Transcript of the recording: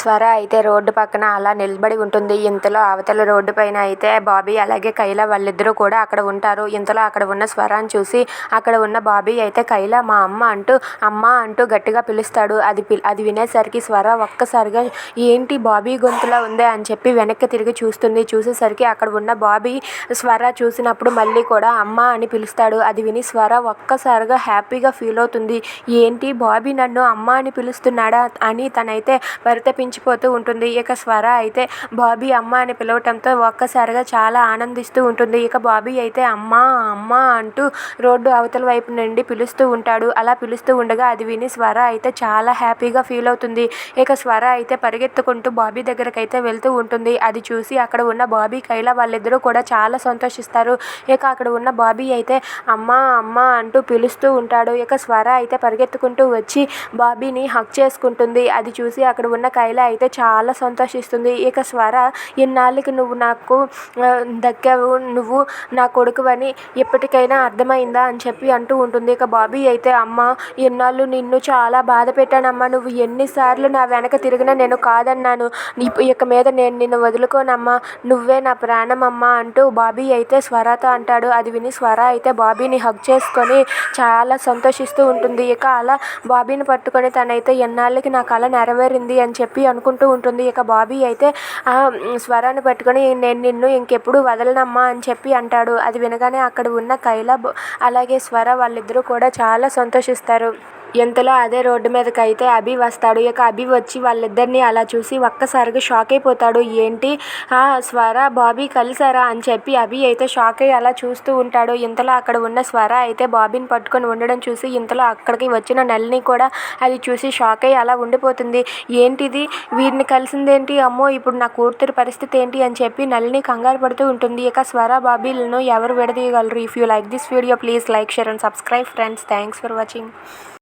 స్వర అయితే రోడ్డు పక్కన అలా నిలబడి ఉంటుంది. ఇంతలో అవతల రోడ్డు పైన అయితే బాబీ అలాగే కైలా వాళ్ళిద్దరూ కూడా అక్కడ ఉంటారు. ఇంతలో అక్కడ ఉన్న స్వరాన్ని చూసి అక్కడ ఉన్న బాబీ అయితే కైలా మా అమ్మ అంటూ అమ్మ అంటూ గట్టిగా పిలుస్తాడు. అది పి అది వినేసరికి స్వర ఒక్కసారిగా ఏంటి బాబీ గొంతులా ఉందే అని చెప్పి వెనక్కి తిరిగి చూస్తుంది. చూసేసరికి అక్కడ ఉన్న బాబీ స్వర చూసినప్పుడు మళ్ళీ కూడా అమ్మ అని పిలుస్తాడు. అది విని స్వర ఒక్కసారిగా హ్యాపీగా ఫీల్ అవుతుంది. ఏంటి బాబీ నన్ను అమ్మ అని పిలుస్తున్నాడా? అని తనైతే పరితపించిపోతూ ఉంటుంది. ఇక స్వర అయితే బాబీ అమ్మ అని పిలవటంతో ఒక్కసారిగా చాలా ఆనందిస్తూ ఉంటుంది. ఇక బాబీ అయితే అమ్మ అమ్మ అంటూ రోడ్డు అవతల వైపు నుండి పిలుస్తూ ఉంటాడు. అలా పిలుస్తూ ఉండగా అది విని స్వర అయితే చాలా హ్యాపీగా ఫీల్ అవుతుంది. ఇక స్వర అయితే పరిగెత్తుకుంటూ బాబీ దగ్గరకు అయితే వెళ్తూ ఉంటుంది. అది చూసి అక్కడ ఉన్న బాబీ కైలా వాళ్ళిద్దరూ కూడా చాలా సంతోషిస్తారు. ఇక అక్కడ ఉన్న బాబీ అయితే అమ్మ అమ్మ అంటూ పిలుస్తూ ఉంటాడు. ఇక స్వర అయితే పరిగెత్తుకుంటూ వచ్చి బాబీని హక్ చేసుకుంటుంది. అది చూసి అక్కడ ఉన్న కైల అయితే చాలా సంతోషిస్తుంది. ఇక స్వర ఇన్నాళ్ళకి నువ్వు నాకు దక్కావు? నువ్వు నా కొడుకువని ఇప్పటికైనా అర్థమైందా? అని చెప్పి అంటూ ఉంటుంది. ఇక బాబీ అయితే అమ్మ ఇన్నాళ్ళు నిన్ను చాలా బాధ పెట్టానమ్మా. నువ్వు ఎన్నిసార్లు నా వెనక తిరిగినా నేను కాదన్నాను. ఇక మీద నేను నిన్ను వదులుకోనమ్మా. నువ్వే నా ప్రాణమమ్మా అంటూ బాబీ అయితే స్వరతో అంటాడు. అది విని స్వర అయితే బాబీని హగ్ చేసుకొని చాలా సంతోషిస్తూ ఉంటుంది. ఇక అలా బాబీని పట్టుకొని తనైతే ఎన్నాళ్ళకి నా కళ నెరవేరింది? అని చెప్పి అనుకుంటూ ఉంటుంది. ఇక బాబీ అయితే ఆ స్వరాన్ని పట్టుకొని నేను నిన్ను ఇంకెప్పుడు వదలనమ్మా అని చెప్పి అంటాడు. అది వినగానే అక్కడ ఉన్న కైల అలాగే స్వర వాళ్ళిద్దరూ కూడా చాలా సంతోషిస్తారు. ఇంతలో అదే రోడ్డు మీదకి అయితే అభి వస్తాడు. ఇక అభి వచ్చి వాళ్ళిద్దరిని అలా చూసి ఒక్కసారిగా షాక్ అయిపోతాడు. ఏంటి? ఆ స్వర బాబీ కలిసారా అని చెప్పి అభి అయితే షాక్ అయ్యి అలా చూస్తూ ఉంటాడు. ఇంతలో అక్కడ ఉన్న స్వర అయితే బాబీని పట్టుకొని ఉండడం చూసి ఇంతలో అక్కడికి వచ్చిన నల్ని కూడా అది చూసి షాక్ అయ్యి అలా ఉండిపోతుంది. ఏంటిది? వీరిని కలిసిందేంటి? అమ్మో ఇప్పుడు నా కూతురు పరిస్థితి ఏంటి అని చెప్పి నల్ని కంగారు పడుతూ ఉంటుంది. ఇక స్వర బాబీలను ఎవరు విడదీయగలరు? If you like this video please like share and subscribe friends thanks for watching